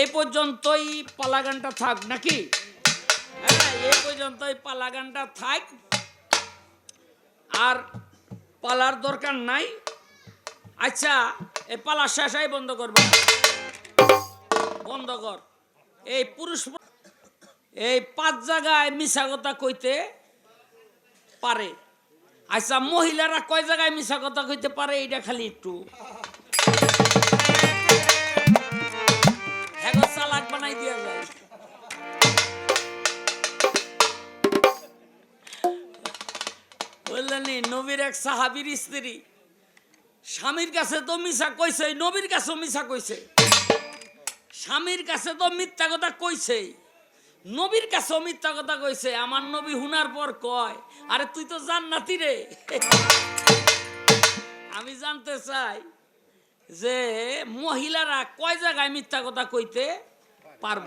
এই পর্যন্তই পালা গানটা থাক নাকি? হ্যাঁ এই পর্যন্তই পালা গানটা থাক। আর পালার দরকার নাই। আচ্ছা এ পালা শেষাই বন্ধ করবা। বন্ধ কর। এই পুরুষ এই পাঁচ জায়গায় মিশা কথা কইতে পারে। আচ্ছা মহিলারা কয় জায়গায় মিশা কথা কইতে পারে? এটা খালি একটু বানাই দিয়া নবীর এক সাহাবীর স্ত্রী। স্বামীর কাছে তো মিশা কইছে নবীর মিশা কইছে। স্বামীর কাছে তো মিথ্যা কথা কইছে। নবীর মিথ্যা কথা কইছে। আমার নবী হুনার পর কয়, আরে তুই তো জান্নাতি রে। আমি জানতে চাই যে মহিলারা কয় জায়গায় মিথ্যা কথা কইতে? পারব।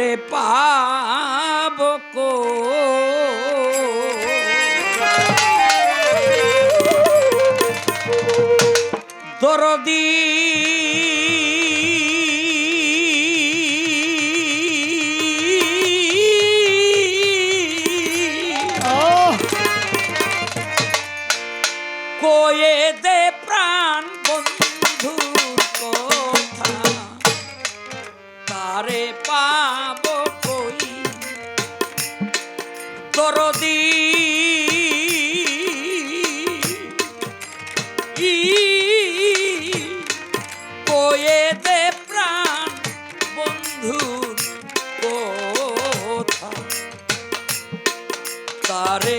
তারে পাব কো। দরদি কয়ে দে প্রাণ বন্ধুর বন্ধুর কথা। তারে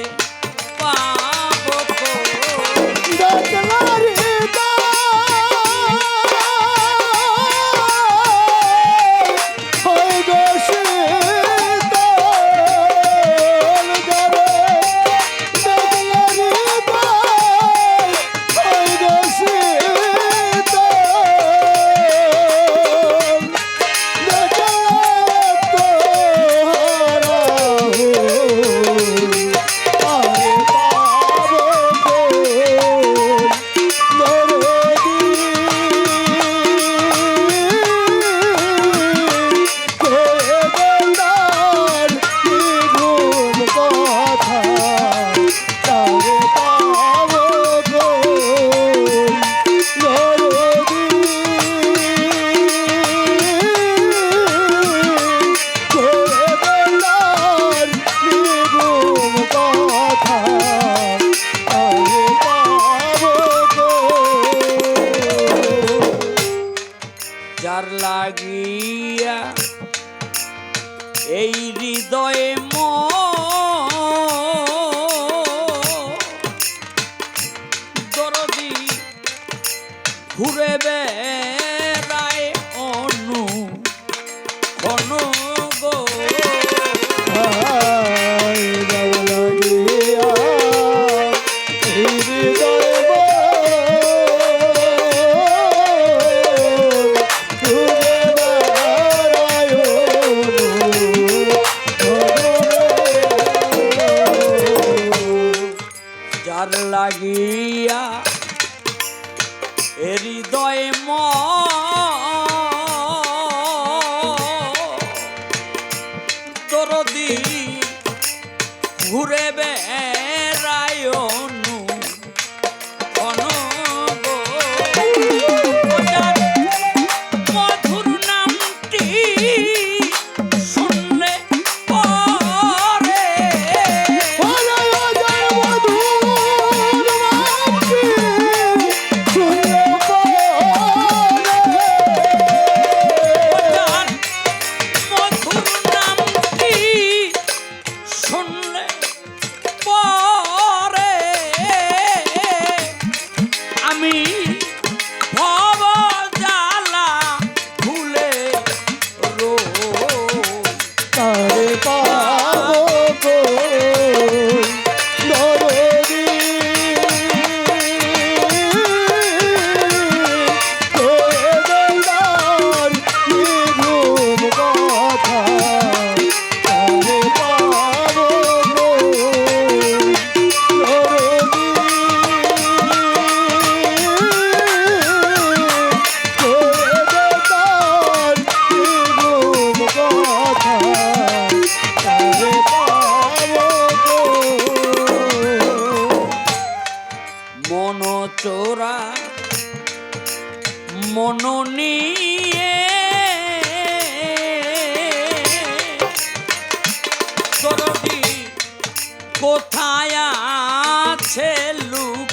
lagi.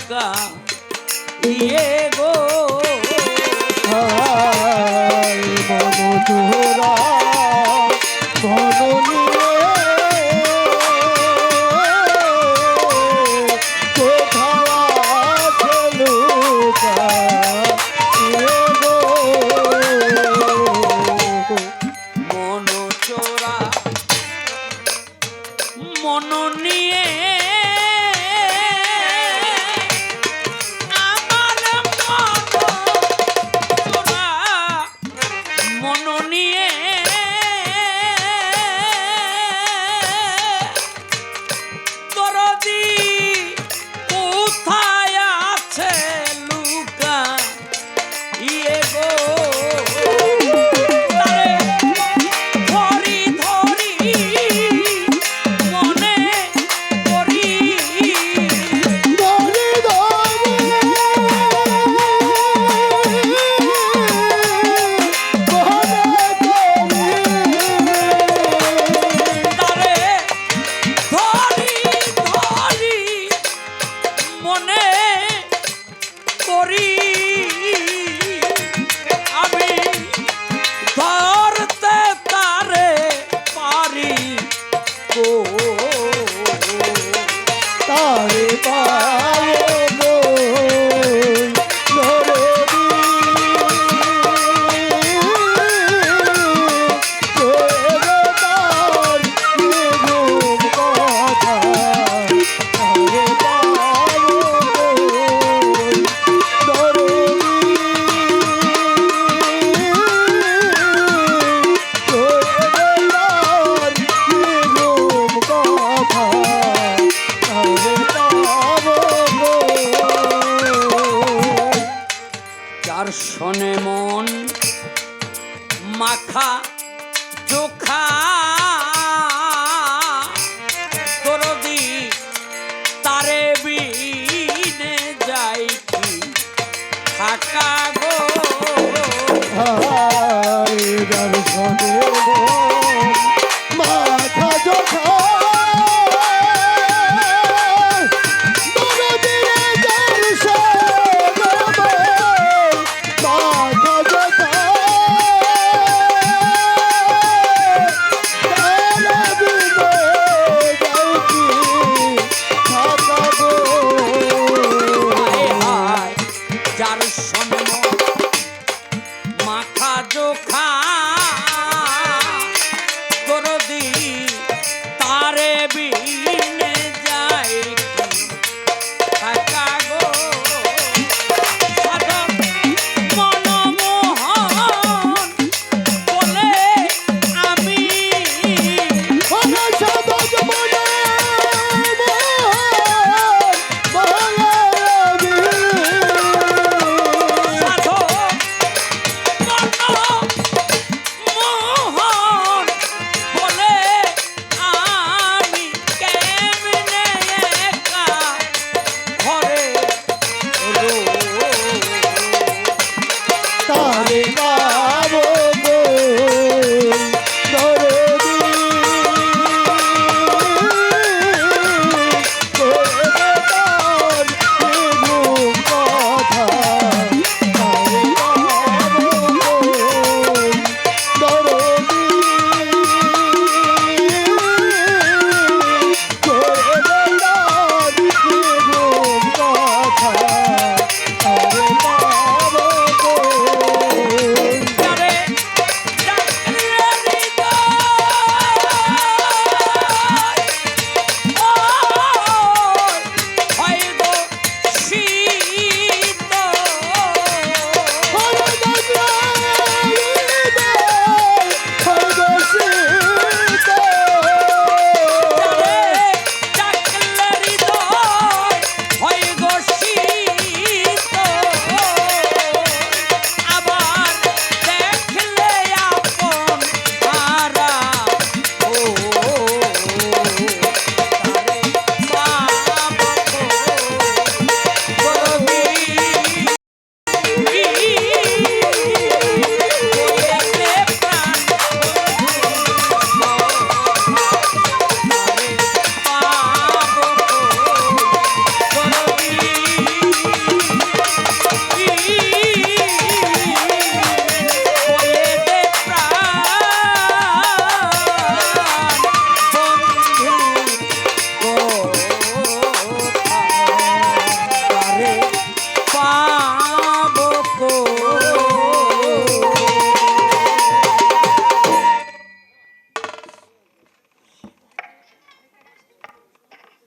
লুকা ইয়ে গো। হায় পায়ে। থাকা গো। মাথা